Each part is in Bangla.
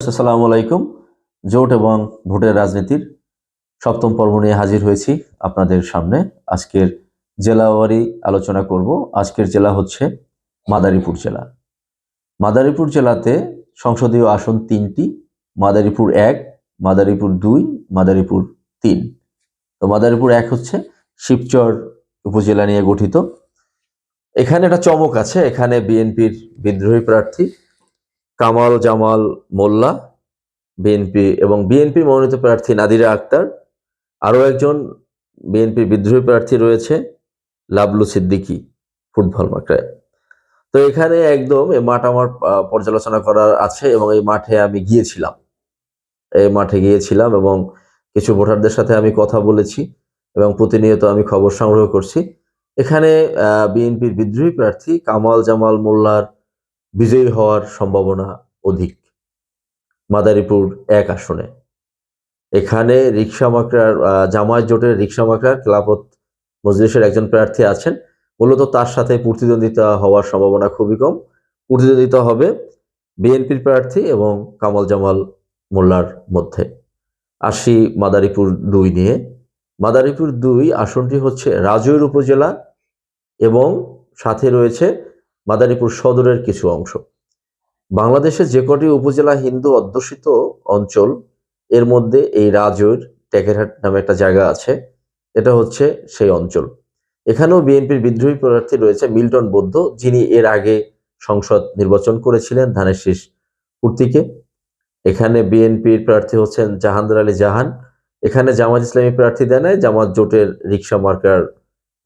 আসসালামু আলাইকুম। জোট এবং ভোটের রাজনীতির সপ্তম পর্ব নিয়ে হাজির হয়েছি আপনাদের সামনে। আজকের জেলাওয়ারি আলোচনা করব। আজকের জেলা হচ্ছে মাদারীপুর জেলা। মাদারীপুর জেলাতে সংসদীয় আসন তিনটি, মাদারীপুর এক, মাদারীপুর দুই, মাদারীপুর তিন। তো মাদারীপুর এক হচ্ছে শিবচর উপজেলা নিয়ে গঠিত। এখানে একটা চমক আছে, এখানে বিএনপির বিদ্রোহী প্রার্থী কামাল জামাল মোল্লা বিএনপি এবং বিএনপি মনোনীত প্রার্থী নাদিরা আক্তার। আরও একজন বিএনপির বিদ্রোহী প্রার্থী রয়েছে, লাবলু সিদ্দিকী, ফুটবল মাঠে। তো এখানে একদম এই মাঠ আমার পর্যালোচনা করার আছে এবং এই মাঠে আমি গিয়েছিলাম। এই মাঠে গিয়েছিলাম এবং কিছু ভোটারদের সাথে আমি কথা বলেছি এবং প্রতিনিয়ত আমি খবর সংগ্রহ করছি। এখানে বিএনপির বিদ্রোহী প্রার্থী কামাল জামাল মোল্লার বিজয়ী হওয়ার সম্ভাবনা অধিক। মাদারীপুর এক আসনে। এখানে রিক্সা মাকড়ার জামায়াত জোটের রিক্সা মাকড়ার খেলাফত মজলিসের একজন প্রার্থী আছেন। মূলত তার সাথে প্রতিদ্বন্দ্বিতা হওয়ার সম্ভাবনা খুবই কম। প্রতিদ্বন্দ্বিতা হবে বিএনপির প্রার্থী এবং কামাল জামাল মোল্লার মধ্যে। আসি মাদারীপুর দুই নিয়ে। মাদারীপুর দুই আসনটি হচ্ছে রাজৈর উপজেলা এবং সাথে রয়েছে মাদারীপুর সদরের কিছু অংশ। বাংলাদেশের যে কটি উপজেলা হিন্দু অধ্যুষিত অঞ্চল, এর মধ্যে এই রাজৈর টেকেরহাট নামে একটা জায়গা আছে, এটা হচ্ছে সেই অঞ্চল। এখানেও বিএনপির বিদ্রোহী প্রার্থী রয়েছে মিল্টন বৌদ্ধ, যিনি এর আগে সংসদ নির্বাচন করেছিলেন ধানের শীষ কুর্তিকে এখানে বিএনপির প্রার্থী হচ্ছেন জাহাঙ্গীর আলী জাহান। এখানে জামাত ইসলামী প্রার্থী দেয় জামাত জোটের রিক্সা মার্কার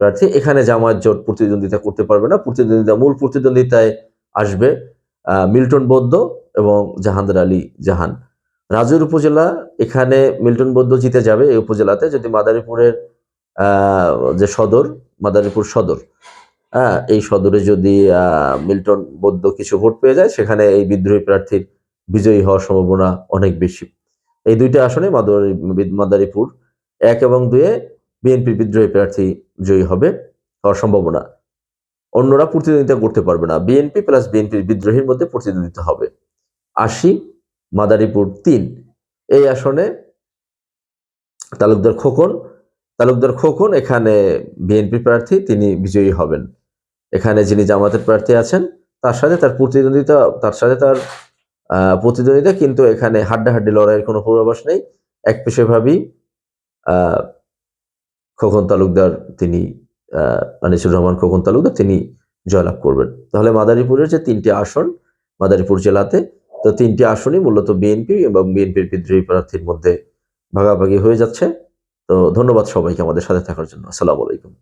প্রার্থী, এখানে জামায়াত জোট প্রতিদ্বন্দ্বিতা করতে পারবে না। প্রতিদ্বন্দ্বিতা, মূল প্রতিদ্বন্দ্বিতায় আসবে মিল্টন বৌদ্ধ এবং জাহাঙ্গীর আলী জাহান। রাজুর উপজেলা এখানে মিল্টন বৌদ্ধ জিতে যাবে এই উপজেলাতে, যদি মাদারীপুরের যে সদর, মাদারীপুর সদর। হ্যাঁ এই সদরে যদি মিল্টন বৌদ্ধ কিছু ভোট পেয়ে যায়, সেখানে এই বিদ্রোহী প্রার্থীর বিজয়ী হওয়ার সম্ভাবনা অনেক বেশি। এই দুইটা আসনে মাদারী, মাদারীপুর এক এবং দুয়ে বিএনপির বিদ্রোহী প্রার্থী জয়ী হবে হওয়ার সম্ভাবনা। অন্যরা প্রতিদ্বন্দ্বিতা করতে পারবে না। বিএনপি প্লাস বিএনপির বিদ্রোহীর মধ্যে প্রতিদ্বন্দ্বিতা হবে। আশি, মাদারীপুর তিন। এই আসনে তালুকদার খোকন তালুকদার খোকন এখানে বিএনপি প্রার্থী, তিনি বিজয়ী হবেন। এখানে যিনি জামাতের প্রার্থী আছেন, তার সাথে তার প্রতিদ্বন্দ্বিতা, তার সাথে তার প্রতিদ্বন্দ্বিতা, কিন্তু এখানে হাড্ডাহাড্ডি লড়াইয়ের কোনো পূর্বাভাস নেই। এক পেশে আহ খোকন তালুকদার তিনি আনিসুর রহমান খোকন তালুকদার তিনি জয়লাভ করবেন। তাহলে মাদারীপুরের যে তিনটি আসন মাদারীপুর জেলাতে, তো তিনটি আসনই মূলত বিএনপি এবং বিএনপির বিদ্রোহী প্রার্থীর মধ্যে ভাগাভাগি হয়ে যাচ্ছে। তো ধন্যবাদ সবাইকে আমাদের সাথে থাকার জন্য। আসসালামু আলাইকুম।